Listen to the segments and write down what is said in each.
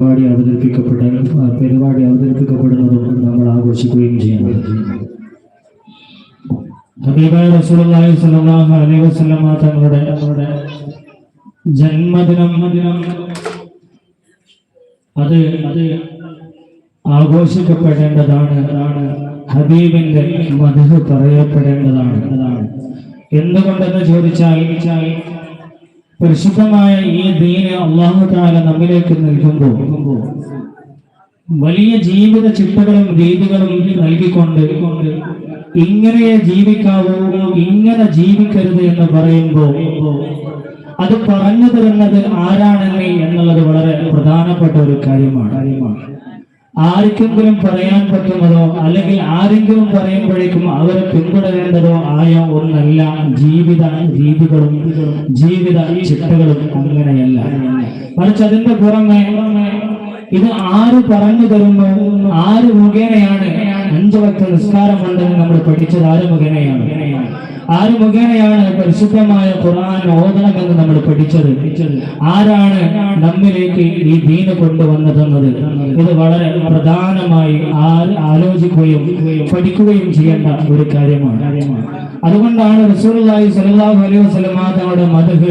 പരിപാടി അവതരിപ്പിക്കപ്പെട്ട പരിപാടി അവതരിപ്പിക്കപ്പെടുന്നതും നമ്മൾ ആഘോഷിക്കുകയും ചെയ്യുന്നത് റസൂലുള്ളാഹി അലൈഹി വസല്ലമ തങ്ങളുടെ ജന്മദിനം ദിനം അത് അത് ആഘോഷിക്കപ്പെടേണ്ടതാണ്. അതാണ് ഹബീബിന്റെ മധു പറയപ്പെടേണ്ടതാണ്. എന്തുകൊണ്ടെന്ന് ചോദിച്ചാൽ പരിശുദ്ധമായ ഈ ദീന് അള്ളാഹു താല നമ്മിലേക്ക് നൽകുമ്പോൾ വലിയ ജീവിത ചിട്ടകളും രീതികളും നൽകിക്കൊണ്ട് കൊണ്ട് ഇങ്ങനെ ജീവിക്കാവൂ ഇങ്ങനെ ജീവിക്കരുത് എന്ന് പറയുമ്പോൾ അത് പറഞ്ഞു തരുന്നത് ആരാണെന്ന് എന്നുള്ളത് വളരെ പ്രധാനപ്പെട്ട ഒരു കാര്യമാണ് കാര്യമാണ്. ആർക്കെങ്കിലും പറയാൻ പറ്റുന്നതോ അല്ലെങ്കിൽ ആരെങ്കിലും പറയുമ്പോഴേക്കും അവരെ പിന്തുടരേണ്ടതോ ആയ ഒന്നല്ല ജീവിത രീതികളും ജീവിത ചിട്ടകളും അങ്ങനെയല്ല. മറിച്ച് അതിന്റെ പുറമെ ഇത് ആര് പറഞ്ഞു തരുന്നു? ആര് മുഖേനയാണ് അഞ്ചു വക്ത നിസ്കാരമുണ്ടെന്ന് നമ്മൾ പഠിച്ചത്. ആര് മുഖേനയാണ്? ആര് മുഖേനയാണ് പരിശുദ്ധമായ ഖുർആൻ ഓതണമെന്ന് നമ്മൾ പഠിച്ചത്? ആരാണ് നമ്മിലേക്ക് ഈ ദീന കൊണ്ടുവന്നതെന്നത്? ഇത് വളരെ പ്രധാനമായി ആലോചിക്കുകയും പഠിക്കുകയും ചെയ്യേണ്ട ഒരു കാര്യമാണ്. അതുകൊണ്ടാണ് റസൂലുള്ളാഹി സ്വല്ലല്ലാഹു അലൈഹി വസല്ലം തങ്ങളുടെ മദഹ്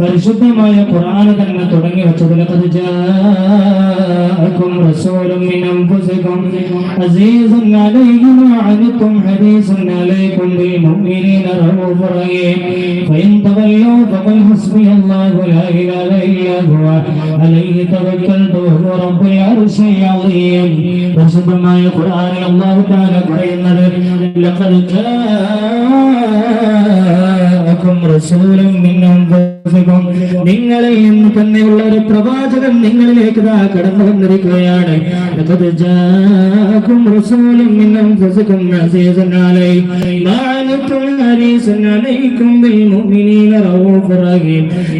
പരിശുദ്ധമായ ഖുർആൻ തന്നെ തുടങ്ങി വെച്ചത് ലഖദ് ജാഅക്കും റസൂലും മിൻ അൻഫുസികും അസീസുൻ അലൈഹി മാ അലൈക്കും പരിശുദ്ധമായ ഖുർആനിൽ അല്ലാഹു തആല പറയുന്നത് ലഖദ് ജാഅക്കും റസൂലും മിൻ അൻഫുസികും നിങ്ങളിൽ നിന്ന് തന്നെയുള്ള ഒരു പ്രവാചകൻ നിങ്ങളിലേക്ക് ദാ കടന്നു വന്നിരിക്കുകയാണ്.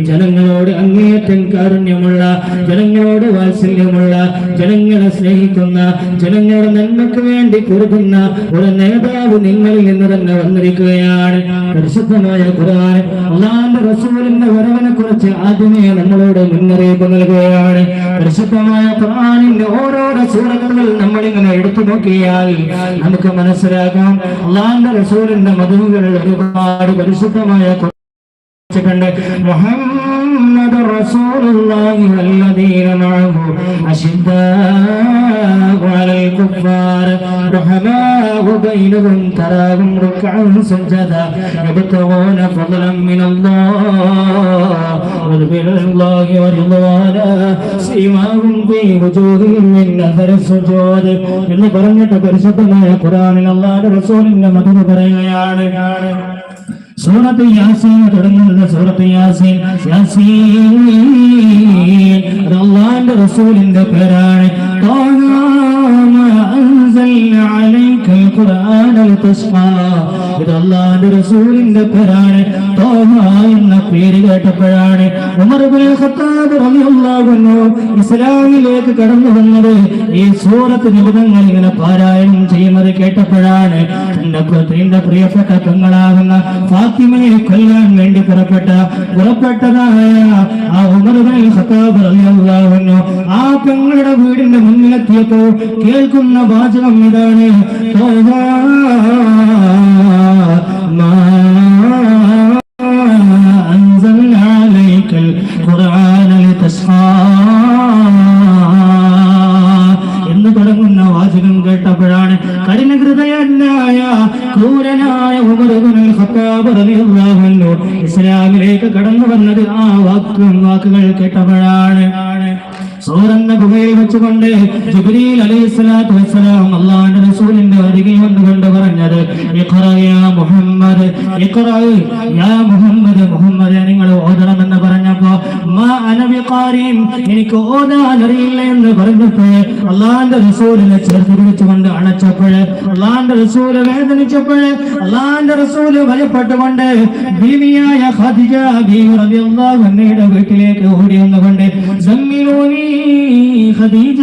ജനങ്ങളോട് അങ്ങേയറ്റം കാരുണ്യമുള്ള ജനങ്ങളോട് വാത്സല്യമുള്ള ജനങ്ങളെ സ്നേഹിക്കുന്ന ജനങ്ങളുടെ നന്മക്ക് വേണ്ടി കൊടുക്കുന്ന ഒരു നേതാവ് നിങ്ങളിൽ നിന്ന് തന്നെ വന്നിരിക്കുകയാണ്. പരിശുദ്ധമായ ഖുർആൻ. അള്ളാന്റെ റസൂലിന്റെ വരവിനെ കുറിച്ച് ആദ്യമേ നമ്മളോട് മുന്നറിയിപ്പ് നൽകുകയാണ്. പരിശുദ്ധമായ ഖുർആാനിന്റെ ഓരോരോ നമ്മൾ ഇങ്ങനെ എടുത്തു നോക്കിയാൽ നമുക്ക് മനസ്സിലാക്കാം അള്ളാന്റെ റസൂലിന്റെ മധുവുകളിൽ ഒരുപാട് പരിശുദ്ധമായ ഖുർആൻ محمد رسول الله والذين معه أشداء على الكفار رحماء بينهم تراهم ركعا سجدا يبتغون فضلا من الله وذكر الله ورضوانا سيماهم في وجوههم من أثر السجود എന്ന് പറഞ്ഞിട്ട് പരിശുദ്ധമായ ഖുറാനിൽ അള്ളാഹുവിന്റെ റസൂലിന്റെ മധു പറയുകയാണ് സൂറത്ത് യാസീൻ തുടങ്ങുന്ന സൂറത്ത് യാസീൻ. യാസീൻ അത് അള്ളാന്റെ റസൂലിന്റെ പേരാണ്. ഇത് റസൂലിന്റെ പേരാണ്. എന്ന പേര് കേട്ടപ്പോഴാണ് ഇസ്ലാമിലേക്ക് കടന്നു വന്നത്. ഈ സൂറത്ത് നിമിതങ്ങൾ ഇങ്ങനെ പാരായണം ചെയ്യുന്നത് കേട്ടപ്പോഴാണ് തന്റെ പ്രിയപ്പെട്ട പെങ്ങളാകുന്ന ഫാത്തിമയെ കൊല്ലാൻ വേണ്ടി പുറപ്പെട്ട പുറപ്പെട്ടതായ ആ ഉമർ ഇബ്നുൽ ഖത്താബ് റളിയല്ലാഹു ആ പെങ്ങളുടെ വീടിന്റെ മുന്നിലെത്തിയപ്പോൾ കേൾക്കുന്ന വാചകം ഇതാണ്. തോഹാ യാ മുഹമ്മദ് മുഹമ്മദ് നിങ്ങൾ ഓതണമെന്ന് പറഞ്ഞപ്പോ എനിക്ക് ഓതാൻ അറിയില്ല എന്ന് പറഞ്ഞപ്പോ അള്ളാന്റെ റസൂലിനെ ചേർത്ത് പിടിച്ചുകൊണ്ട് അണച്ചപ്പോൾ അള്ളാന്റെ റസൂൽ വേദനിച്ചപ്പോൾ അള്ളാന്റെ റസൂൽ ഭയപ്പെട്ടുകൊണ്ട് ഭീമിയായ റളിയല്ലാഹു അൻഹയുടെ വീട്ടിലേക്ക് ഓടി വന്നുകൊണ്ട് ഖദീജ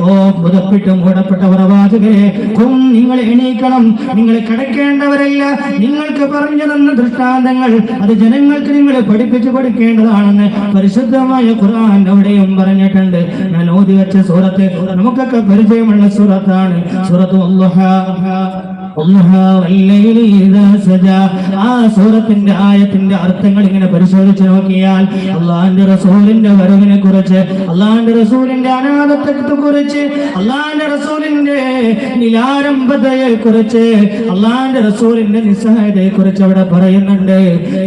ഓ പുതപ്പിട്ട് മൂടപ്പെട്ട പ്രവാചകരെ ഖും നിങ്ങൾ എണീക്കണം. നിങ്ങൾ കിടക്കേണ്ടവരല്ല. നിങ്ങൾക്ക് പറഞ്ഞു തന്ന ദൃഷ്ടാന്തങ്ങൾ അത് ജനങ്ങൾക്ക് നിങ്ങൾ പഠിപ്പിച്ചു കൊടുക്കേണ്ടതാണെന്ന് പരിശുദ്ധമായ ഖുർആൻ അവിടെയും പറഞ്ഞിട്ടുണ്ട്. ഞാൻ ഓതി വെച്ച സൂറത്ത് നമുക്കൊക്കെ പരിചയമുള്ള സൂറത്താണ് സൂറത്ത് അല്ലാഹ والضحى والليل إذا سجى ആ സൂറത്തിന്റെ ആയത്തിന്റെ അർത്ഥങ്ങൾ ഇങ്ങനെ പരിശോധിച്ച് നോക്കിയാൽ അള്ളാന്റെ റസൂലിന്റെ വരവിനെ കുറിച്ച് അള്ളാന്റെ റസൂലിന്റെ അനാഥത്വത്തെ കുറിച്ച് അള്ളാന്റെ റസൂലിന്റെ നിലാരംഭതയെ കുറിച്ച് അള്ളാന്റെ റസൂലിന്റെ നിസ്സഹായതയെ കുറിച്ച് അവിടെ പറയുന്നുണ്ട്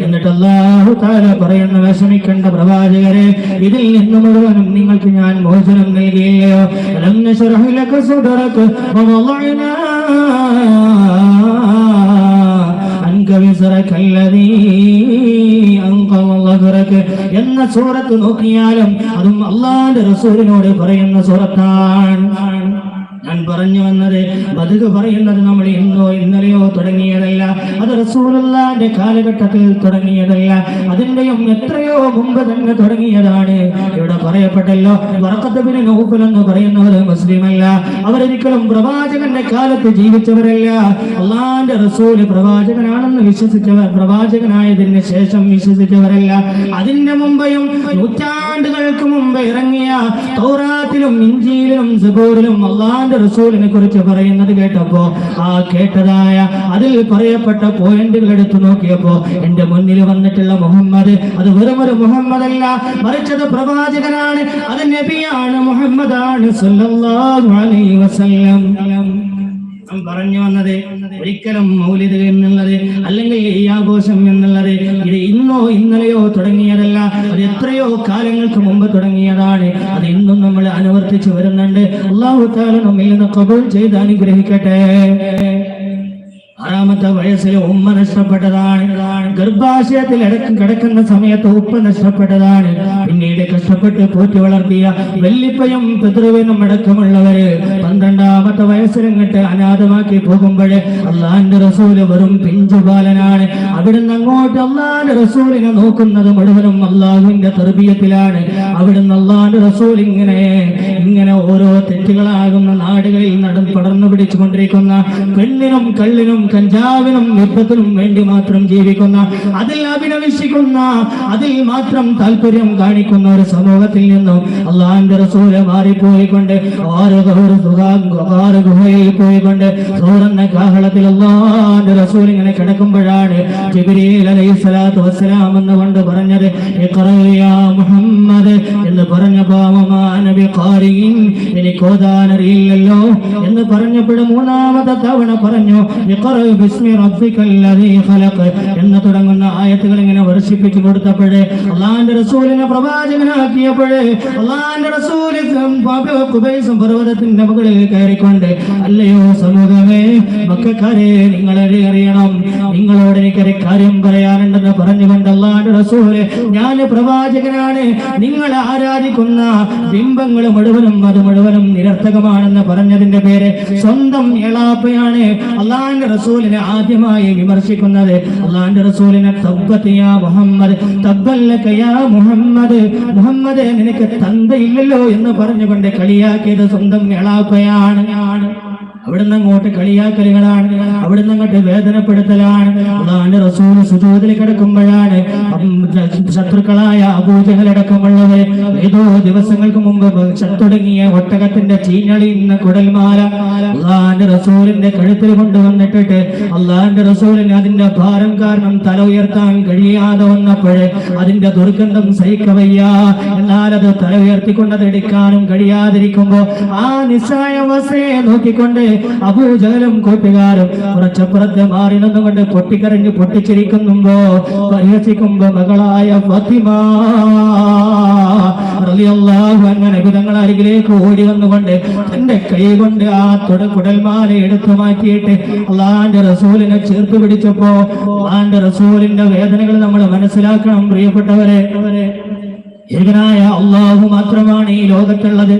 എന്നിട്ട് അള്ളാഹു താല പറയുന്ന വിഷമിക്കേണ്ട പ്രവാചകരെ ഇതിൽ നിന്ന് മുഴുവനും നിങ്ങൾക്ക് ഞാൻ മോചനം നൽകിയില്ലയോ അലം നശ്റഹ് ലക സദറക വവളഅനാ അൻക വിസ്റക അല്ലദീ എന്ന സൂറത്ത് നോക്കിയാലും അതും അള്ളാന്റെ റസൂലിനോട് പറയുന്ന സൂറത്താണ്. ഞാൻ പറഞ്ഞു വന്നത് ബതുക പറയുന്നത് നമ്മൾ ഇന്നോ ഇന്നലെയോ തുടങ്ങിയതല്ല. അത് റസൂലല്ലാന്റെ കാലഘട്ടത്തിൽ തുടങ്ങിയതല്ല. അതിന്റെയും എത്രയോ മുമ്പ് തന്നെ തുടങ്ങിയതാണ്. ഇവിടെ പറയപ്പെട്ടല്ലോ വറക്കത്തുബിന് എന്ന് പറയുന്നവർ മുസ്ലിമല്ല. അവരൊരിക്കലും പ്രവാചകന്റെ കാലത്ത് ജീവിച്ചവരല്ല. അള്ളാന്റെ റസൂൽ പ്രവാചകനാണെന്ന് വിശ്വസിച്ചവർ പ്രവാചകനായതിന് ശേഷം വിശ്വസിച്ചവരല്ല. അതിന്റെ മുമ്പെയും നൂറ്റാണ്ടുകൾക്ക് മുമ്പ് ഇറങ്ങിയ തോറാത്തിലും ഇഞ്ചിയിലും സബൂറിലും അള്ളാന്റെ റസൂലിനെ കുറിച്ച് പറയുന്നത് കേട്ടപ്പോ ആ കേട്ടതായ അതിൽ പറയപ്പെട്ട പോയിന്റുകൾ എടുത്തു നോക്കിയപ്പോ എന്റെ മുന്നിൽ വന്നിട്ടുള്ള മുഹമ്മദ് അത് വെറും ഒരു മുഹമ്മദ് അല്ല മറിച്ചത് പ്രവാചകനാണ് അത് നബിയാണ് മുഹമ്മദാണ് സല്ലല്ലാഹു അലൈഹി വസല്ലം. പറഞ്ഞു വന്നത് ഒരിക്കലും മൗലിദ് എന്നുള്ളത് അല്ലെങ്കിൽ ഈ ആഘോഷം എന്നുള്ളത് ഇത് ഇന്നോ ഇന്നലെയോ തുടങ്ങിയതല്ല. അത് എത്രയോ കാലങ്ങൾക്ക് മുമ്പ് തുടങ്ങിയതാണ്. അത് ഇന്നും നമ്മൾ അനുവർത്തിച്ചു വരുന്നുണ്ട്. അള്ളാഹു താല നമ്മിൽ നിന്ന് കബൂൾ ചെയ്ത് അനുഗ്രഹിക്കട്ടെ. ആറാമത്തെ വയസ്സിൽ ഉമ്മ നഷ്ടപ്പെട്ടതാണ്. ഗർഭാശയത്തിൽ കിടക്കുന്ന സമയത്ത് ഉപ്പ നഷ്ടപ്പെട്ടതാണ്. പിന്നീട് കഷ്ടപ്പെട്ട് പോറ്റി വളർത്തിയ വെല്ലിപ്പയും പിതൃവിനും അടക്കമുള്ളവര് പന്ത്രണ്ടാമത്തെ വയസ്സിലങ്ങട്ട് അനാഥമാക്കി പോകുമ്പോൾ അള്ളാന്റെ റസൂൽ വെറും പിഞ്ചുബാലനാണ് അവിടുന്ന് അങ്ങോട്ട് അള്ളാന്റെ റസൂലിനെ നോക്കുന്നത് മുഴുവനും അള്ളാഹുവിന്റെ തെർബീയത്തിലാണ്. അവിടുന്ന് അള്ളാന്റെ റസൂൽ ഇങ്ങനെ ഇങ്ങനെ ഓരോ തെറ്റുകളാകുന്ന നാടുകളിൽ നടന്ന് പടർന്നു പിടിച്ചുകൊണ്ടിരിക്കുന്ന പെണ്ണിനും കള്ളിനും കഞ്ചാവിനും യുദ്ധത്തിനും വേണ്ടി മാത്രം ജീവിക്കുന്ന അതിൽ അഭിനവിശിക്കുന്ന അതിൽ മാത്രം താല്പര്യം കാണിക്കുന്ന ഒരു സമൂഹത്തിൽ നിന്നും അള്ളാന്റെ റസൂൽ മാറിപ്പോയിക്കൊണ്ട് ഓരോ ഗൗര ആറ് ഗുഹയിൽ പോയിക്കൊണ്ട് സൂറന്ന കാഹളത്തിൽ അള്ളാന്റെ റസൂൽ ഇങ്ങനെ കിടക്കുമ്പോഴാണ് ജിബ്രീൽ അലൈഹി സ്വലാത്തു വസ്സലാം എന്ന് കൊണ്ട് പറഞ്ഞത് "ഇഖ്റ യാ മുഹമ്മദ് എന്ന് പറഞ്ഞ പാവമാ നബി ഖാരിയിൻ എനിക്ക് ഓതാനറിയില്ലല്ലോ എന്ന് പറഞ്ഞപ്പോൾ മൂന്നാമത്തെ തവണ പറഞ്ഞു "ഇഖ്റ ബിസ്മി റബ്ബിക്കൽ ലദീ ഖലഖ്. എന്ന് തുടങ്ങുന്ന ആയത്തുകൾ ഇങ്ങനെ വർഷിപ്പിച്ചു കൊടുത്തപ്പോഴേ അള്ളാന്റെ റസൂലിനെ പ്രവാചകനാക്കിയപ്പോഴേ അള്ളാന്റെ റസൂൽ പർവതത്തിന്റെ മുകളിൽ കയറിക്കൊണ്ട് അല്ലയോ സമൂഹമേ മക്കാരെ നിങ്ങളെ അറിയണം. നിങ്ങളോട് എനിക്കൊരു കാര്യം പറയാനുണ്ടെന്ന് പറഞ്ഞുകൊണ്ട് അള്ളാന്റെ റസൂൽ ഞാൻ പ്രവാചകനാണ്. നിങ്ങൾ ആരാധിക്കുന്ന ബിംബങ്ങൾ മുഴുവനും അത് മുഴുവനും നിരർത്ഥകമാണെന്ന് പറഞ്ഞതിന്റെ പേര് സ്വന്തം എളാപ്പയാണ്. അള്ളാന്റെ റസൂലിനെ ആദ്യമായി വിമർശിക്കുന്നത് അള്ളാന്റെ റസൂലിനെ തബ്ബത്തിയാ മുഹമ്മദ് തബ്ബല്ലക്കയാ മുഹമ്മദ് മുഹമ്മദ് നിനക്ക് തന്തയില്ലല്ലോ എന്ന് പറഞ്ഞുകൊണ്ട് കളിയാക്കിയത് സ്വന്തം എളാപ്പയാണ് അവിടുന്ന് അങ്ങോട്ട് കളിയാക്കലുകളാണ്. അവിടുന്ന് അങ്ങോട്ട് വേദനപ്പെടുത്തലാണ്. അതാണ് റസൂൽ സുജൂതിൽ കിടക്കുമ്പോഴാണ് ശത്രുക്കളായ അബൂജഹലടക്കമുള്ളവർ ഏതോ ദിവസങ്ങൾക്ക് മുമ്പ് തുടങ്ങിയ ഒട്ടകത്തിന്റെ ചീഞ്ഞളിയുന്ന കുടൽമാല. അള്ളാന്റെ റസൂലിന്റെ കഴുത്തിൽ കൊണ്ടുവന്നിട്ടിട്ട് അള്ളാന്റെ റസൂലിന് അതിന്റെ ഭാരം കാരണം തല ഉയർത്താൻ കഴിയാതെ വന്നപ്പോഴേ അതിന്റെ ദുർഗന്ധം സഹിക്കവയ്യ. എന്നാൽ അത് തല ഉയർത്തിക്കൊണ്ടത് എടുക്കാനും കഴിയാതിരിക്കുമ്പോ ആ നിസ്സായ അവസ്ഥയെ നോക്കിക്കൊണ്ട് അബൂജഹലും കൂട്ടുകാരും കുറച്ചപ്പുറത്ത് മാറി നിന്നുകൊണ്ട് പൊട്ടിക്കരഞ്ഞ് പൊട്ടിച്ചിരിക്കുന്നുമ്പോ പരിഹസിക്കുമ്പോ മകളായ ഫാത്തിമ അരികിലേക്ക് ഓടി വന്നുകൊണ്ട് തന്റെ കൈ കൊണ്ട് ആ തുട കുടൽമാല എടുത്തു മാറ്റിയിട്ട് അള്ളാന്റെ റസൂലിനെ ചേർത്ത് പിടിച്ചപ്പോ അള്ളാന്റെ റസൂലിന്റെ വേദനകൾ നമ്മൾ മനസ്സിലാക്കണം പ്രിയപ്പെട്ടവരെ. ഏകനായ അള്ളാഹു മാത്രമാണ് ഈ ലോകത്തുള്ളത്.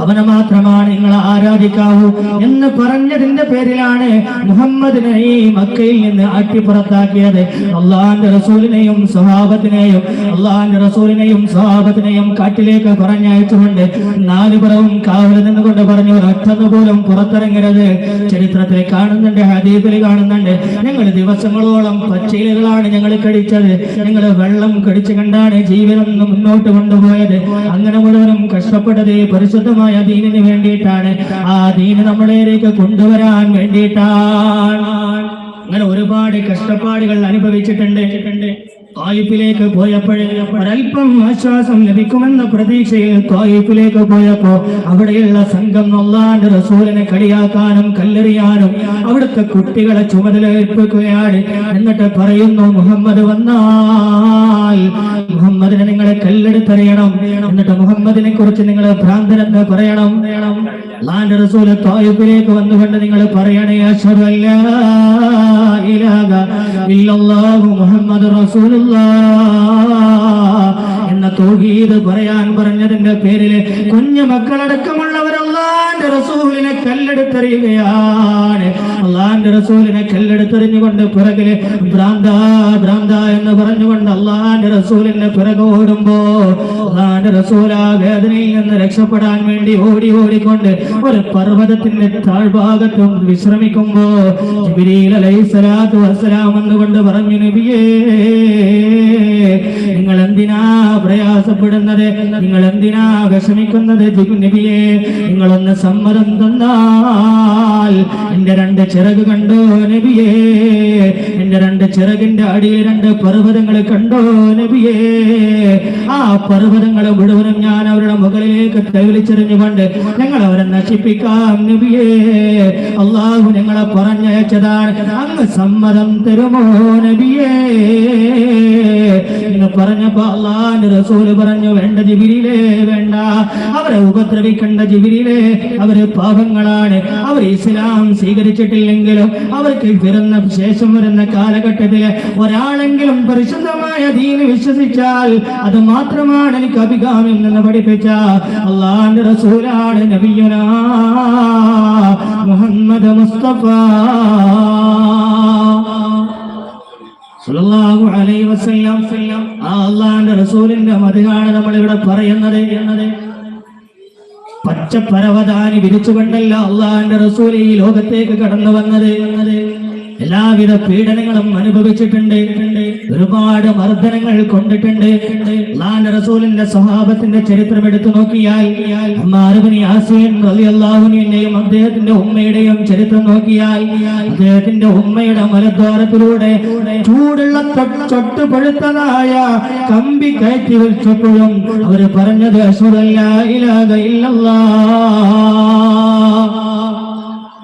അവനെ മാത്രമാണ് നിങ്ങൾ ആരാധിക്കാവൂ എന്ന് പറഞ്ഞതിന്റെ പേരിലാണ് മുഹമ്മദിനെ ഈ മക്കയിൽ നിന്ന് അട്ടിപ്പുറത്താക്കിയത് അള്ളാഹിന്റെ റസൂലിനെയും സ്വഭാവത്തിനെയും അള്ളാഹിന്റെ റസൂലിനെയും സ്വഭാവത്തിനെയും കാട്ടിലേക്ക് പറഞ്ഞയച്ചുകൊണ്ട് നാലുപുറവും കാവലിൽ നിന്നുകൊണ്ട് പറഞ്ഞു ഒറ്റന്ന് പോലും പുറത്തിറങ്ങരുത്. ചരിത്രത്തിൽ കാണുന്നുണ്ട് ഹദീബിൽ കാണുന്നുണ്ട്. ഞങ്ങൾ ദിവസങ്ങളോളം പച്ചയിലുകളാണ് ഞങ്ങൾ കടിച്ചത്. ഞങ്ങൾ വെള്ളം കടിച്ചു കണ്ടാണ് ജീവിതം മുന്നോട്ട് കൊണ്ടുപോയത്. അങ്ങനെ മുഴുവനും കഷ്ടപ്പെട്ടത് പരിശുദ്ധമായ ദീനിന് വേണ്ടിയിട്ടാണ്. ആ ദീന് നമ്മളിലേക്ക് കൊണ്ടുവരാൻ വേണ്ടിയിട്ടാണ്. അങ്ങനെ ഒരുപാട് കഷ്ടപ്പാടുകൾ അനുഭവിച്ചിട്ടുണ്ട്. തായിഫിലേക്ക് പോയപ്പോഴേ ഒരല്പം ആശ്വാസം ലഭിക്കുമെന്ന പ്രതീക്ഷയിൽ തായിഫിലേക്ക് പോയപ്പോ അവിടെയുള്ള സംഘം നൊല്ലാണ്ട് റസൂലിനെ കളിയാക്കാനും കല്ലെറിയാനും അവിടുത്തെ കുട്ടികളെ ചുമതലയേൽപ്പിക്കുകയാണ്. എന്നിട്ട് പറയുന്നു മുഹമ്മദ് വന്നാൽ മുഹമ്മദിനെ നിങ്ങളെ കല്ലെടുത്തറിയണം. എന്നിട്ട് മുഹമ്മദിനെ കുറിച്ച് നിങ്ങൾ ഭ്രാന്തരെന്ന് പറയണം. അള്ളാന്റെ റസൂൽ വന്നുകൊണ്ട് നിങ്ങൾ പറയണേ മുഹമ്മദ് എന്ന തൗഹീദ് പറയാൻ പറഞ്ഞതിന്റെ പേരിൽ കുഞ്ഞു മക്കളടക്കമുള്ളവർ അള്ളാന്റെ റസൂലിനെ കല്ലെടുത്തെറിയുകയാണ്. അള്ളാന്റെ റസൂലിനെ കല്ലെടുത്തെറിഞ്ഞുകൊണ്ട് പിറകിൽ ഭ്രാന്ത ഭ്രാന്ത എന്ന് പറഞ്ഞുകൊണ്ട് അള്ളാന്റെ റസൂലിന്റെ പിറകെ ഓടുമ്പോ അള്ളാന്റെ റസൂൽ ആ വേദനയിൽ നിന്ന് രക്ഷപ്പെടാൻ വേണ്ടി ഓടി ഓടിക്കൊണ്ട് ഒരു പർവതത്തിന്റെ താഴ്ഭാഗത്തും വിശ്രമിക്കുമ്പോ കൊണ്ട് പറഞ്ഞു നബിയേ നിങ്ങൾ എന്തിനാ പ്രയാസപ്പെടുന്നത്? നിങ്ങൾ എന്തിനാ വിഷമിക്കുന്നത് നബിയെ നിങ്ങളൊന്ന് സമ്മതം തന്നാൽ എന്റെ രണ്ട് ചിറക് കണ്ടോ? നബിയേ എന്റെ രണ്ട് ചിറകിന്റെ അടിയിൽ രണ്ട് പർവതങ്ങൾ കണ്ടോ? നബിയേ ആ പർവതങ്ങൾ മുഴുവനും ഞാൻ അവരുടെ മുകളിലേക്ക് കൈവിളിച്ചെറിഞ്ഞുകൊണ്ട് ഞങ്ങൾ അവരെ നശിപ്പിക്കാം നബിയേ. അള്ളാഹു ഞങ്ങളെ പറഞ്ഞയച്ചതാണ്. അങ്ങ് സമ്മതം തരുമോ നബിയേ? എന്ന് പറഞ്ഞപ്പോ അള്ളാന്റെ റസൂൽ പറഞ്ഞു വേണ്ട ജിബിരിലേ വേണ്ട. അവരെ ഉപദ്രവിക്കേണ്ട ജിബിരിലേ അവർ പാപങ്ങളാണ്. അവർ ഇസ്ലാം സ്വീകരിച്ചിട്ടില്ലെങ്കിലും അവർക്ക് വരുന്ന ശേഷം വരുന്ന കാലഘട്ടത്തിൽ ഒരാളെങ്കിലും പരിശുദ്ധമായ ദീന് വിശ്വസിച്ചാൽ അത് മാത്രമാണ് എനിക്ക് അഭികാമ്യം എന്ന് പഠിപ്പിച്ച അള്ളാന്റെ റസൂലാണ് നബിയുന മുഹമ്മദ് മുസ്തഫ. സല്ലല്ലാഹു അലൈഹി വസല്ലം ആ അള്ളാന്റെ റസൂലിന്റെ മതികാണ് നമ്മൾ ഇവിടെ പറയുന്നത് എന്നത്. പച്ചപ്പരവതാനി വിരിച്ചുകൊണ്ടല്ല അള്ളാന്റെ റസൂൽ ഈ ലോകത്തേക്ക് കടന്നു വന്നത് എന്നത്. എല്ലാവിധ പീഡനങ്ങളും അനുഭവിച്ചിട്ടുണ്ട്. ഒരുപാട് മർദ്ദനങ്ങൾ കൊണ്ടിട്ടുണ്ട്. അള്ളാന്റെ റസൂലിന്റെ സ്വഭാവത്തിന്റെ ചരിത്രം എടുത്തു നോക്കിയാൽ അദ്ദേഹത്തിന്റെ ഉമ്മയുടെയും ചരിത്രം നോക്കിയാൽ അദ്ദേഹത്തിന്റെ ഉമ്മയുടെ മലദ്വാരത്തിലൂടെ ചൂടുള്ള ചൊട്ട് പഴുത്തതായ കമ്പി കയറ്റി വെച്ചപ്പോഴും അവർ പറഞ്ഞത് ഇല്ലല്ലാ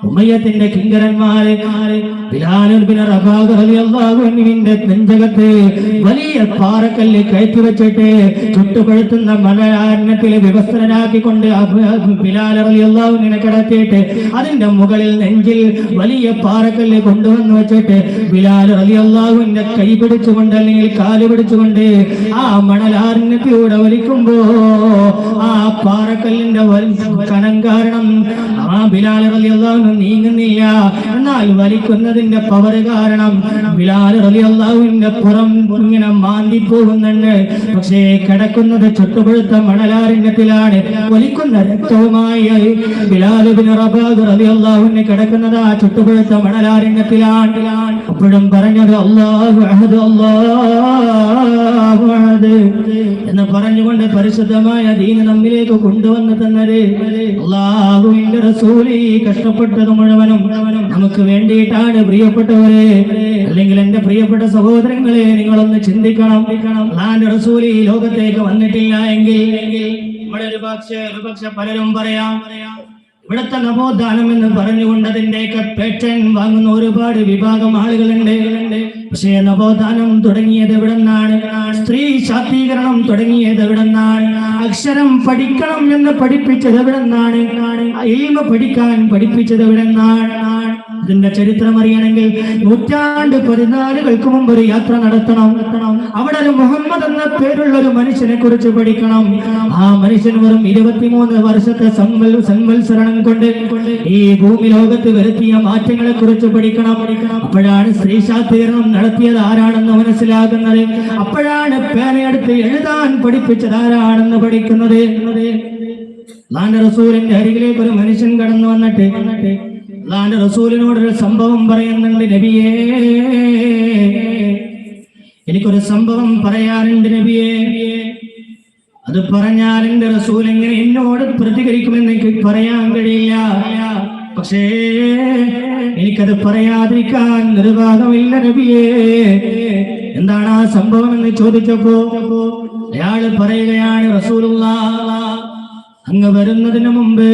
ഉമ്മയത്തിന്റെ കിങ്കരന്മാരെ ബിലാലുബിന്റെ നെഞ്ചകത്ത് വലിയ പാറക്കല്ല് കയറ്റി വെച്ചിട്ട് ചുട്ടുപഴുത്തുന്ന മലയാരണത്തിലെ വിവസ്ത്രനാക്കിക്കൊണ്ട് ബിലാൽ അള്ളാഹുവിനെ കിടത്തിയിട്ട് അതിന്റെ മുകളിൽ നെഞ്ചിൽ വലിയ പാറക്കല്ല് കൊണ്ടുവന്ന് വെച്ചിട്ട് ബിലാൽ അലിയല്ലാവിന്റെ കൈ പിടിച്ചുകൊണ്ട് അല്ലെങ്കിൽ കാൽ പിടിച്ചുകൊണ്ട് ആ മണലാരണ്യത്തിലൂടെ വലിക്കുമ്പോ ആ പാറക്കല്ലിന്റെ കനം കാരണം ആ ബിലാൽ അലി അള്ളാഹു നീങ്ങുന്നില്ല. എന്നാൽ വലിക്കുന്നതിന്റെ പവർ കാരണം ബിലാൽ അലി അള്ളാഹുവിന്റെ പുറം ഇങ്ങനെ മാന്തി പോകുന്നുണ്ട്. പക്ഷേ കിടക്കുന്നത് ചുട്ടുപഴുത്ത മണലാരണ്യത്തിലാണ്. വലിക്കുന്ന രക്തവുമായി ബിലാൽ ബിൻ റബാദ് അലി അള്ളാഹുവിനെ കിടക്കുന്നത് ആ ചുട്ടുപഴുത്ത മണലാരണ്യത്തിലാണ്. അപ്പോഴും പറഞ്ഞത് അള്ളാഹു അഹദ് അള്ളാഹു അഹദ് എന്ന് പറഞ്ഞുകൊണ്ട് പരിശുദ്ധമായ ദീന നമ്മിലേക്ക് കൊണ്ടുവന്ന് തന്നത് അള്ളാഹുവിന്റെ റസൂലി കഷ്ടപ്പെട്ടത് മുഴുവനും നമുക്ക് വേണ്ടിയിട്ടാണ് പ്രിയപ്പെട്ടവരെ അല്ലെങ്കിൽ എന്റെ പ്രിയപ്പെട്ട സഹോദരങ്ങളെ നിങ്ങളൊന്ന് ചിന്തിക്കണം. അള്ളാന്റെ റസൂലി ഈ ലോകത്തേക്ക് വന്നിട്ടില്ല എങ്കിൽ പക്ഷേ ഒരു പക്ഷെ പലരും പറയാം ഇവിടുത്തെ നവോത്ഥാനം എന്ന് പറഞ്ഞുകൊണ്ട് അതിന്റെയൊക്കെ പേറ്റേൺ വാങ്ങുന്ന ഒരുപാട് വിഭാഗം ആളുകളുണ്ട്. പക്ഷേ നവോത്ഥാനം തുടങ്ങിയത് എവിടെന്നാണ്? സ്ത്രീ ശാക്തീകരണം തുടങ്ങിയത് എവിടെന്നാണ്? അക്ഷരം പഠിക്കണം എന്ന് പഠിപ്പിച്ചത് എവിടെന്നാണ്? എയിമ പഠിക്കാൻ പഠിപ്പിച്ചത് എവിടെന്നാണ്? ഇതിന്റെ ചരിത്രം അറിയണമെങ്കിൽ നൂറ്റാണ്ട് പതിനാലുകൾക്ക് മുമ്പ് ഒരു യാത്ര നടത്തണം. അവിടെ ഒരു മുഹമ്മദ് എന്ന പേരുള്ള ഒരു മനുഷ്യനെ കുറിച്ച് പഠിക്കണം. ആ മനുഷ്യൻ വെറും ഇരുപത്തിമൂന്ന് വർഷത്തെ സംവൽ സംവത്സരണം കൊണ്ട് ഈ ഭൂമി ലോകത്ത് വരുത്തിയ മാറ്റങ്ങളെ കുറിച്ച് പഠിക്കണം. അപ്പോഴാണ് സ്ത്രീ ശാക്തീകരണം നടത്തിയത് ആരാണെന്ന് മനസ്സിലാകുന്നത്. അപ്പോഴാണ് പേനയെടുത്ത് എഴുതാൻ പഠിപ്പിച്ചത് ആരാണെന്ന് പഠിക്കുന്നത്. അള്ളാന്റെ റസൂലിന്റെ അരികിലേക്ക് ഒരു മനുഷ്യൻ കടന്നു വന്നിട്ട് വന്നിട്ട് അള്ളാന്റെ റസൂലിനോടൊരു സംഭവം പറയുന്നുണ്ട് നബിയേ. എനിക്കൊരു സംഭവം പറയാനുണ്ട് നബിയേ. അത് പറഞ്ഞാൽ എന്റെ റസൂൽ എങ്ങനെ എന്നോട് പ്രതികരിക്കുമെന്ന് എനിക്ക് പറയാൻ കഴിയില്ല. പക്ഷേ എനിക്കത് പറയാതിരിക്കാൻ നിർവാഹമില്ല നബിയേ. എന്താണ് ആ സംഭവം എന്ന് ചോദിച്ചപ്പോ അയാൾ പറയുകയാണ് റസൂലുള്ള അങ്ങ് വരുന്നതിന് മുമ്പ്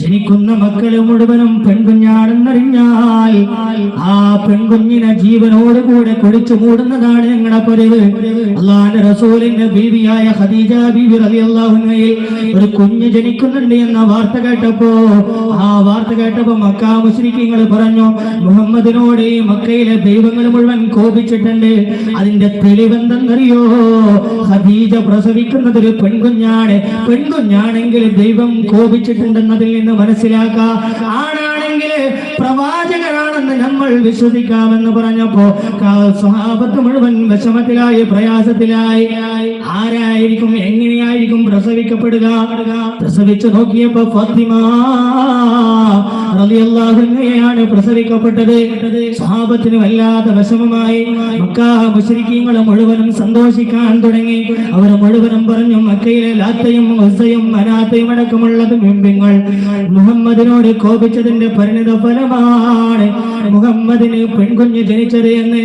ജനിക്കുന്ന മക്കളെ മുഴുവനും പെൺകുഞ്ഞാണെന്നറിഞ്ഞാൽ ആ പെൺകുഞ്ഞിനെ ജീവനോട് കൂടെ കുടിച്ചു മൂടുന്നതാണ് ഞങ്ങളുടെ പതിവ് അള്ളാന്റെ റസൂലിന്റെ ബീവിയായ ഖദീജ ബീവി റളിയല്ലാഹുഅൻഹയിൽ ഒരു കുഞ്ഞ് ജനിക്കുന്നുണ്ട് എന്ന വാർത്ത കേട്ടപ്പോ ആ വാർത്ത കേട്ടപ്പോ മക്കാ മുസ്ലിങ്ങൾ പറഞ്ഞു മുഹമ്മദിനോട് ഈ മക്കയിലെ ദൈവങ്ങൾ മുഴുവൻ കോപിച്ചിട്ടുണ്ട്. അതിന്റെ തെളിവെന്തെന്നറിയോ? ഖദീജ പ്രസവിക്കുന്നത് ഒരു പെൺകുഞ്ഞാണ്. പെൺകുഞ്ഞാണ് പെൺകുഞ്ഞാണെങ്കിൽ ദൈവം കോപിച്ചിട്ടുണ്ടെന്നതിൽ നിന്ന് മനസ്സിലാക്കാം. ആണാണെങ്കിൽ പ്രവാചകനാണെന്ന് നമ്മൾ വിശ്വസിക്കാമെന്ന് പറഞ്ഞപ്പോ സ്വഭാവത്ത് മുഴുവൻ വിഷമത്തിലായി പ്രയാസത്തിലായി. ആരായിരിക്കും എങ്ങനെയായിരിക്കും പ്രസവിക്കപ്പെടുക? പ്രസവിച്ചു നോക്കിയപ്പോ ഫാത്തിമ റളിയല്ലാഹുഅൻഹയാണ് പ്രസവിക്കപ്പെട്ടത്. സ്വഭാവത്തിന് വല്ലാത്ത വിഷമമായി. മുശ്രിക്കീങ്ങൾ മുഴുവനും സന്തോഷിക്കാൻ തുടങ്ങി. അവർ മുഴുവനും പറഞ്ഞു മക്കയിലെ ലാത്തയും ഉസ്സയും മനാത്തയും അടക്കമുള്ളതും ബിംബങ്ങൾ മുഹമ്മദിനോട് കോപിച്ചതിന്റെ പരിണിത ഫലമാണ് മുഹമ്മദിന് പെൺകുഞ്ഞ് ജനിച്ചത് എന്ന്.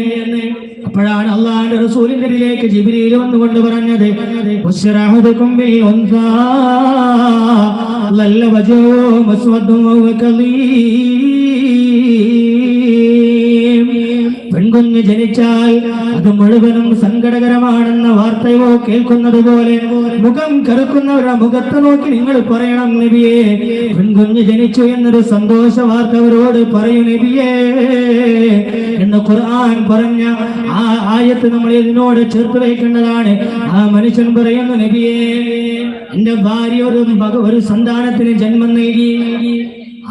അപ്പോഴാണ് അള്ളാന്റെ റസൂലിന്റെ അരികിലേക്ക് ജിബിരിയിൽ വന്നുകൊണ്ട് പറഞ്ഞത് നല്ല വജോ. പെൺകുഞ്ഞ് ജനിച്ചാൽ അത് മുഴുവനും സങ്കടകരമാണെന്ന വാർത്തയോ കേൾക്കുന്നത് പോലെ മുഖം കറുക്കുന്നവരുടെ മുഖത്ത് നോക്കി നിങ്ങൾ പറയണം നബിയെ. പെൺകുഞ്ഞ് ജനിച്ചു എന്നൊരു സന്തോഷ വാർത്ത അവരോട് പറയൂ നബിയേ. എന്ന് ഖുർആൻ പറഞ്ഞ ആ ആയത്ത് നമ്മൾ ഇതിനോട് ചേർത്ത് വയ്ക്കേണ്ടതാണ്. ആ മനുഷ്യൻ പറയുന്നു നബിയേ എന്റെ ഭാര്യ ഒരു ഒരു സന്താനത്തിന് ജന്മം നൽകി.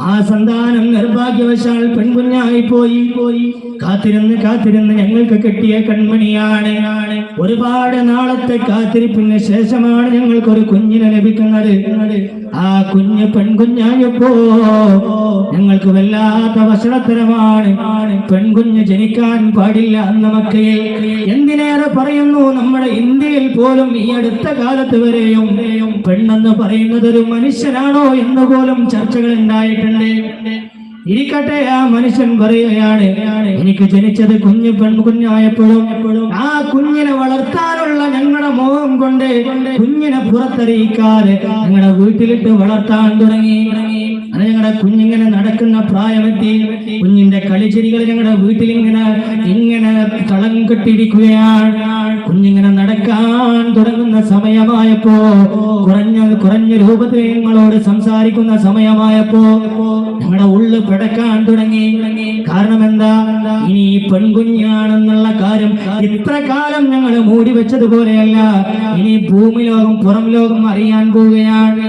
ആ സന്താനം നിർഭാഗ്യവശാൽ പെൺകുഞ്ഞായി പോയി. പോയി കാത്തിരുന്ന് കാത്തിരുന്ന് ഞങ്ങൾക്ക് കിട്ടിയ കൺമണിയാണ്. ഒരുപാട് നാളത്തെ കാത്തിരിപ്പിന് ശേഷമാണ് ഞങ്ങൾക്കൊരു കുഞ്ഞിനെ ലഭിക്കുന്നത്. ആ കുഞ്ഞ് പെൺകുഞ്ഞായപ്പോ ഞങ്ങൾക്ക് വല്ലാത്ത വഷളത്തരമാണ്. പെൺകുഞ്ഞ് ജനിക്കാൻ പാടില്ല അന്ന് മക്കയിൽ എന്തിനേറെ പറയുന്നു? നമ്മുടെ ഇന്ത്യയിൽ പോലും ഈ അടുത്ത കാലത്ത് വരെയും പെണ്ണെന്ന് പറയുന്നത് ഒരു മനുഷ്യനാണോ എന്ന് പോലും ചർച്ചകൾ ഉണ്ടായിട്ടുണ്ട്. ഇരിക്കട്ടെ ആ മനുഷ്യൻ പറയുകയാണ് എനിക്ക് ജനിച്ചത് കുഞ്ഞു പെൺകുഞ്ഞായപ്പോഴും ആ കുഞ്ഞിനെ വളർത്താനുള്ള ഞങ്ങളുടെ മോഹം കൊണ്ട് കുഞ്ഞിനെ പുറത്തറിയിക്കാതെ ഞങ്ങളുടെ വീട്ടിലിട്ട് വളർത്താൻ തുടങ്ങി. അത് ഞങ്ങളുടെ കുഞ്ഞിങ്ങനെ നടക്കുന്ന പ്രായമെത്തി കുഞ്ഞിന്റെ കളിച്ചെടികൾ ഞങ്ങളുടെ വീട്ടിൽ ഇങ്ങനെ ഇങ്ങനെ കെട്ടിയിരിക്കുകയാണ്. കുഞ്ഞിങ്ങനെ നടക്കാൻ തുടങ്ങുന്ന സമയമായപ്പോ കുറഞ്ഞ കുറഞ്ഞ രൂപത്തിൽ നിങ്ങളോട് സംസാരിക്കുന്ന സമയമായപ്പോ ഞങ്ങളുടെ ഉള്ളു പിടക്കാൻ തുടങ്ങി. കാരണം എന്താ ഇനി പെൺകുഞ്ഞാണെന്നുള്ള കാര്യം ഇത്ര കാലം ഞങ്ങൾ മൂടി വെച്ചതുപോലെയല്ല ഇനി ഭൂമി ലോകം പുറം ലോകം അറിയാൻ പോവുകയാണ്.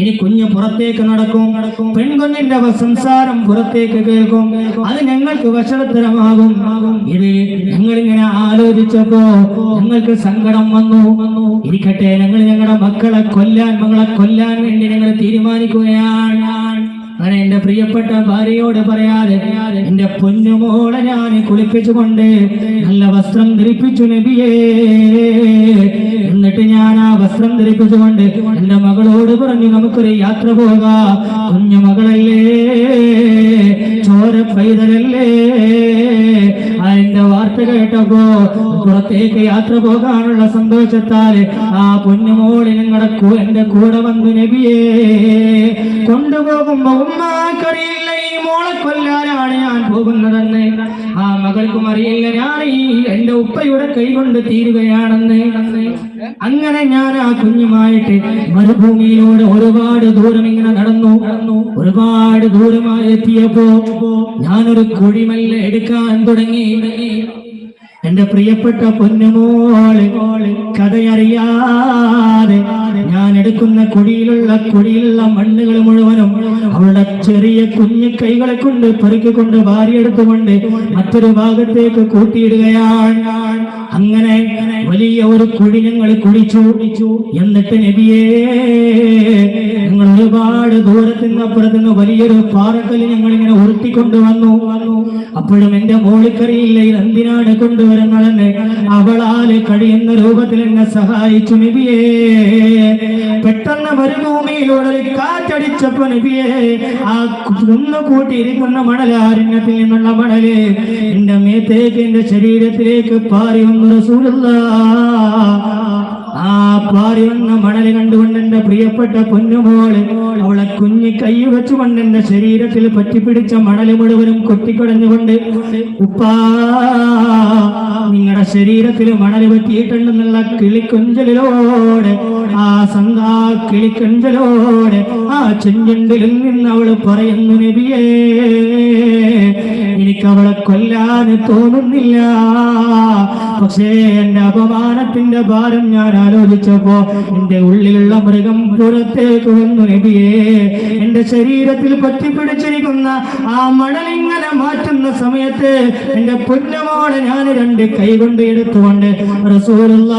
ഇനി കുഞ്ഞ് പുറത്തേക്ക് നടക്കും. പെൺകുഞ്ഞിന്റെ സംസാരം പുറത്തേക്ക് കേൾക്കും. അത് ഞങ്ങൾക്ക് വഷളത്തരമാകും. ഇത് ഞങ്ങളിങ്ങനെ ആലോചിച്ചപ്പോ ഞങ്ങൾക്ക് സങ്കടം വന്നു. ഇരിക്കട്ടെ ഞങ്ങൾ ഞങ്ങളുടെ മക്കളെ കൊല്ലാൻ മകളെ കൊല്ലാൻ വേണ്ടി ഞങ്ങൾ തീരുമാനിക്കുകയാണ്. അങ്ങനെ എന്റെ പ്രിയപ്പെട്ട ഭാര്യയോട് പറയാതെ എന്റെ പൊന്നുമോളെ ഞാൻ കുളിപ്പിച്ചുകൊണ്ട് നല്ല വസ്ത്രം ധരിപ്പിച്ചു നബിയേ. എന്നിട്ട് ഞാൻ ആ വസ്ത്രം ധരിപ്പിച്ചുകൊണ്ട് എന്റെ മകളോട് പറഞ്ഞു നമുക്കൊരു യാത്ര പോകാം. കുഞ്ഞു മകളല്ലേ ചോര പൈതലല്ലേ? വാർത്ത കേട്ടപ്പോ പുറത്തേക്ക് യാത്ര പോകാനുള്ള സന്തോഷത്താൽ ആ പൊന്നുമോളി നിങ്ങളുടെ എന്റെ കൂടെ വന്നു നബിയേ. കൊണ്ടുപോകുമ്പോ ഉമ്മാക്കറിയില്ല ഈ മോളെ കൊല്ലാനാണ് ഞാൻ പോകുന്നതെന്ന്. ആ മകൾക്കും അറിയില്ല ഞാൻ ഈ എന്റെ ഉപ്പയുടെ കൈകൊണ്ട് തീരുകയാണെന്ന്. അങ്ങനെ ഞാൻ ആ കുഞ്ഞുമായിട്ട് മരുഭൂമിയിലൂടെ ഒരുപാട് ദൂരം ഇങ്ങനെ നടന്നു നടന്നു. ഒരുപാട് ദൂരമായി എത്തിയപ്പോ ഞാനൊരു കുഴിമല്ല എടുക്കാൻ തുടങ്ങി. എന്റെ പ്രിയപ്പെട്ട പൊന്നുമോൾ കഥയറിയാതെ ഞാൻ എടുക്കുന്ന കുടിയിലുള്ള കുടിയിലുള്ള മണ്ണുകൾ മുഴുവനും അവളുടെ ചെറിയ കുഞ്ഞു കൈകളെ കൊണ്ട് പെറുക്കിക്കൊണ്ട് വാരിയെടുത്തുകൊണ്ട് മറ്റൊരു ഭാഗത്തേക്ക് കൂട്ടിയിടുകയാണ്. അങ്ങനെ വലിയ ഒരു കുടി ഞങ്ങൾ കുടിച്ചു. എന്നിട്ട് നബിയേ ഞങ്ങൾ ഒരുപാട് ദൂരത്തിന് അപ്പുറത്തുനിന്ന് വലിയൊരു പാറക്കല്ല് ഞങ്ങൾ ഇങ്ങനെ ഉരുട്ടിക്കൊണ്ട് വന്നു അപ്പോഴും എന്റെ മോളിക്കറിയില്ല ഇത് എന്തിനാണ് കൊണ്ടുവരുന്നതെന്ന് അവളാൽ കഴിയുന്ന രൂപത്തിൽ എന്നെ സഹായിച്ചു നബിയേ പെട്ടെന്ന് മരുഭൂമിയിലൂടെ കാറ്റടിച്ചപ്പോ നബിയേ ആ കുന്നു കൂട്ടിയിരിക്കുന്ന മണലാരണ്യത്തിൽ നിന്നുള്ള മണൽ എന്റെ മേത്തേക്ക് എന്റെ ശരീരത്തിലേക്ക് പാറി വന്നു ആ പാറി വന്ന മണൽ കണ്ടുകൊണ്ട് എന്റെ പ്രിയപ്പെട്ട പൊന്നുമോൾ അവളെ കുഞ്ഞി കൈ വെച്ചുകൊണ്ട് എന്റെ ശരീരത്തിൽ പറ്റിപ്പിടിച്ച മണൽ മുഴുവനും കൊട്ടിക്കുടഞ്ഞുകൊണ്ട് ഉപ്പാ നിങ്ങളുടെ ശരീരത്തിൽ മണൽ പറ്റിയിട്ടുണ്ടെന്നുള്ള കിളിക്കൊഞ്ചലിലോടെ ആ സന്താ കിളിക്കൊഞ്ചലോടെ ആ ചെഞ്ചുണ്ടിൽ നിന്ന് അവൾ പറയുന്നു നബിയേ എനിക്ക് അവളെ കൊല്ലാൻ തോന്നുന്നില്ല. പക്ഷേ എന്റെ അപമാനത്തിന്റെ ഭാരം ഞാൻ ആലോചിച്ചപ്പോ എന്റെ ഉള്ളിലുള്ള മൃഗം പുറത്തേക്ക് വന്നു നബിയേ. എന്റെ ശരീരത്തിൽ പറ്റിപ്പിടിച്ചിരിക്കുന്ന ആ മണലിങ്ങനെ മാറ്റുന്ന സമയത്ത് എന്റെ പൊന്നമോളെ ഞാൻ രണ്ട് കൈ കൊണ്ട് എടുത്തുകൊണ്ട് റസൂലുള്ള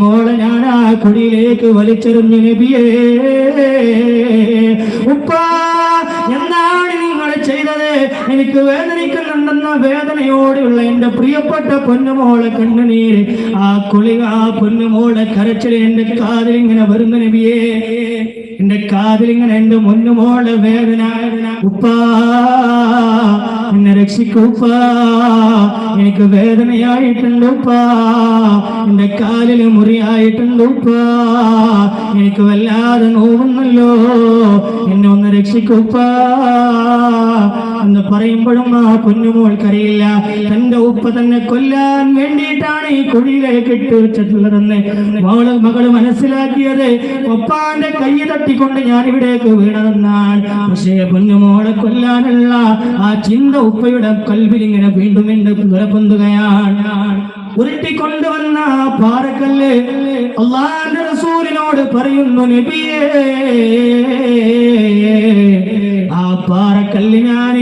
മോളെ ഞാൻ ആ കുടിയിലേക്ക് വലിച്ചെറിഞ്ഞു നബിയേ. ഉപ്പാ എനിക്ക് വേദനിക്കുന്നുണ്ടെന്ന വേദനയോടെയുള്ള എന്റെ പ്രിയപ്പെട്ട പൊന്നുമോളെ കണ്ണുനീര് ആ കുളിക ആ പൊന്നുമോളെ കരച്ചിൽ എന്റെ കാതിലിങ്ങനെ വരുന്ന നബിയേ. എന്റെ കാതിലിങ്ങനെ എന്റെ മുന്നുമോളെ വേദന. ഉപ്പാ എന്നെ രക്ഷിക്കൂപ്പാ എനിക്ക് വേദനയായിട്ടുണ്ടൂപ്പാ എന്റെ കാലിൽ മുറിയായിട്ടുണ്ടൂപ്പാ എനിക്ക് വല്ലാതെ നോവുന്നല്ലോ. എന്നെ ഒന്ന് രക്ഷിക്കൂപ്പാ എന്ന് പറയുമ്പോഴും ആ കുഞ്ഞുമോൾക്കറിയില്ല. തന്റെ ഉപ്പ തന്നെ കൊല്ലാൻ വേണ്ടിയിട്ടാണ് ഈ കുഴിയിലേക്ക് ഇട്ട് വെച്ചിട്ടുള്ളതെന്ന് മോൾ മകൾ മനസ്സിലാക്കിയത്. ഒപ്പാന്റെ കൈ തട്ടിക്കൊണ്ട് ഞാൻ ഇവിടേക്ക് വീണതെന്നാണ് പക്ഷേ കുഞ്ഞുമോളെ കൊല്ലാനുള്ള ആ ചിന്ത ഉപ്പയുടെ കൽവിൽ ഇങ്ങനെ വീണ്ടും വീണ്ടും പൊന്തുകയാണ് ഉരുട്ടിക്കൊണ്ടുവന്ന പാറക്കല്ല് അള്ളാന്റെ റസൂലിനോട് പറയുന്നു നബിയേ ആ പാറക്കല്ല് ഞാൻ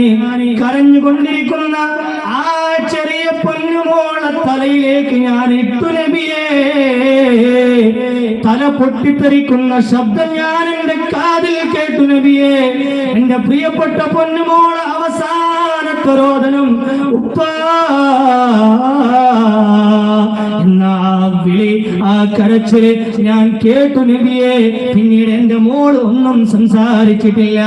കരഞ്ഞുകൊണ്ടിരിക്കുന്ന ആ ചെറിയ പൊന്നുമോളെ തലയിലേക്ക് ഞാൻ ഇട്ടു നബിയേ. തല പൊട്ടിത്തെറിക്കുന്ന ശബ്ദം ഞാൻ എന്റെ കാതിൽ കേട്ടു നബിയേ. എന്റെ പ്രിയപ്പെട്ട പൊന്നുമോളെ അവസാനത്തെ ഉപ്പ വിളി ആ കരച്ചിൽ ഞാൻ കേട്ടു നബിയെ പിന്നീട് എന്റെ മോൾ ഒന്നും സംസാരിച്ചിട്ടില്ല.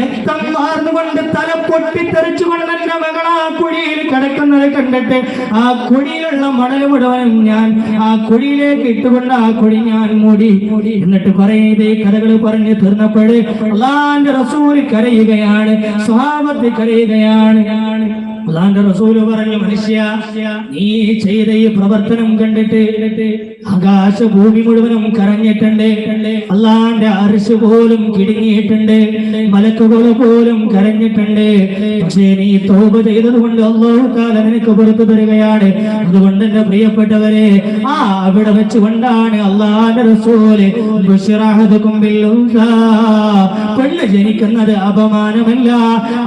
രക്തം മാർന്നുകൊണ്ട് തല പൊട്ടിത്തെറിച്ചുകൊണ്ട് മകൾ ആ കുഴിയിൽ കിടക്കുന്നത് കണ്ടിട്ട് ആ കുഴിയിലുള്ള മണൽ മുഴുവനും ഞാൻ ആ കുഴിയിലേക്ക് ഇട്ടുകൊണ്ട് ആ കുഴി ഞാൻ മൂടി. എന്നിട്ട് പറയുന്നത് കഥകൾ പറഞ്ഞ് തീർന്നപ്പോഴേ റസൂൽ കരയുകയാണ് സ്വഭാവത്തിൽ കരയുകയാണ്. അള്ളാന്റെ റസൂൽ പറഞ്ഞു മനുഷ്യ നീ ചെയ്ത ഈ പ്രവർത്തനം കണ്ടിട്ട് ആകാശ ഭൂമി മുഴുവനും കരഞ്ഞിട്ടുണ്ട് അള്ളാന്റെ അരിശ് പോലും കിടുങ്ങിയിട്ടുണ്ട്. മലക്കുകൾ പോലും കരഞ്ഞിട്ടുണ്ട്. പക്ഷേ നീ തോപ ചെയ്തത് കൊണ്ട് അള്ളാഹു കാല നിനക്ക് പുറത്തു തരികയാണ്. അതുകൊണ്ട് എന്റെ പ്രിയപ്പെട്ടവരെ ആ അവിടെ വെച്ചുകൊണ്ടാണ് അള്ളാന്റെ. പെണ്ണ് ജനിക്കുന്നത് അപമാനമല്ല.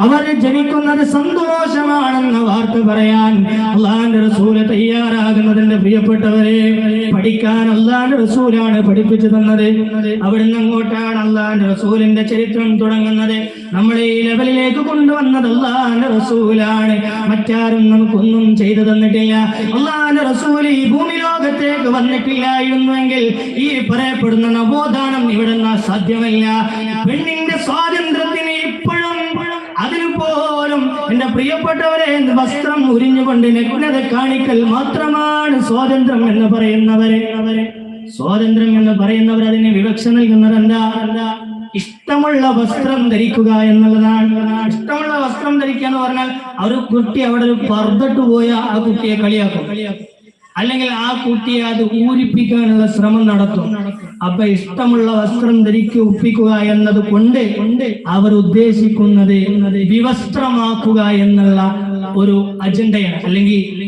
അവർ ജനിക്കുന്നത് സന്തോഷമാണെന്ന വാർത്ത പറയാൻ അള്ളാന്റെ റസൂൽ തയ്യാറാകുന്നതിന്റെ പ്രിയപ്പെട്ടവരെ. പഠിക്കാൻ അള്ളാന്റെ റസൂലാണ് പഠിപ്പിച്ചു തന്നത്. അവിടുന്ന് അങ്ങോട്ടാണ് അള്ളാന്റെ റസൂലിന്റെ ചരിത്രം തുടങ്ങുന്നത്. നമ്മളെ ഈ ലെവലിലേക്ക് കൊണ്ടുവന്നത് അള്ളാന്റെ റസൂലാണ്. മറ്റാരും നമുക്കൊന്നും ചെയ്തു തന്നിട്ടില്ല. അള്ളാന്റെ റസൂൽ ഈ ഭൂമി ലോകത്തേക്ക് വന്നിട്ടില്ലായിരുന്നുവെങ്കിൽ ഈ പറയപ്പെടുന്ന നവോത്ഥാനം ഇവിടെ സാധ്യമല്ല. പെണ്ണിന്റെ സ്വാതന്ത്ര്യത്തിന് പ്രിയപ്പെട്ടവരെ വസ്ത്രം ഉരിഞ്ഞുകൊണ്ട് നഗ്നത കാണിക്കൽ മാത്രമാണ് സ്വാതന്ത്ര്യം എന്ന് പറയുന്നവരെ. അവരെ സ്വാതന്ത്ര്യം എന്ന് പറയുന്നവർ അതിന് വിവക്ഷ നൽകുന്നത് എന്താ ഇഷ്ടമുള്ള വസ്ത്രം ധരിക്കുക എന്നുള്ളതാണ്. ഇഷ്ടമുള്ള വസ്ത്രം ധരിക്കുക എന്ന് പറഞ്ഞാൽ ഒരു കുട്ടി അവിടെ ഒരു പർദ്ദട്ട് പോയ ആ കുട്ടിയെ കളിയാക്കും. അല്ലെങ്കിൽ ആ കുട്ടിയെ അത് ഊരിപ്പിക്കാനുള്ള ശ്രമം നടത്തും. അപ്പൊ ഇഷ്ടമുള്ള വസ്ത്രം ധരിക്ക് ഒപ്പിക്കുക എന്നത് കൊണ്ട് അവർ ഉദ്ദേശിക്കുന്നത് വിവസ്ത്രമാക്കുക എന്നുള്ള ഒരു അജണ്ടയാണ്. അല്ലെങ്കിൽ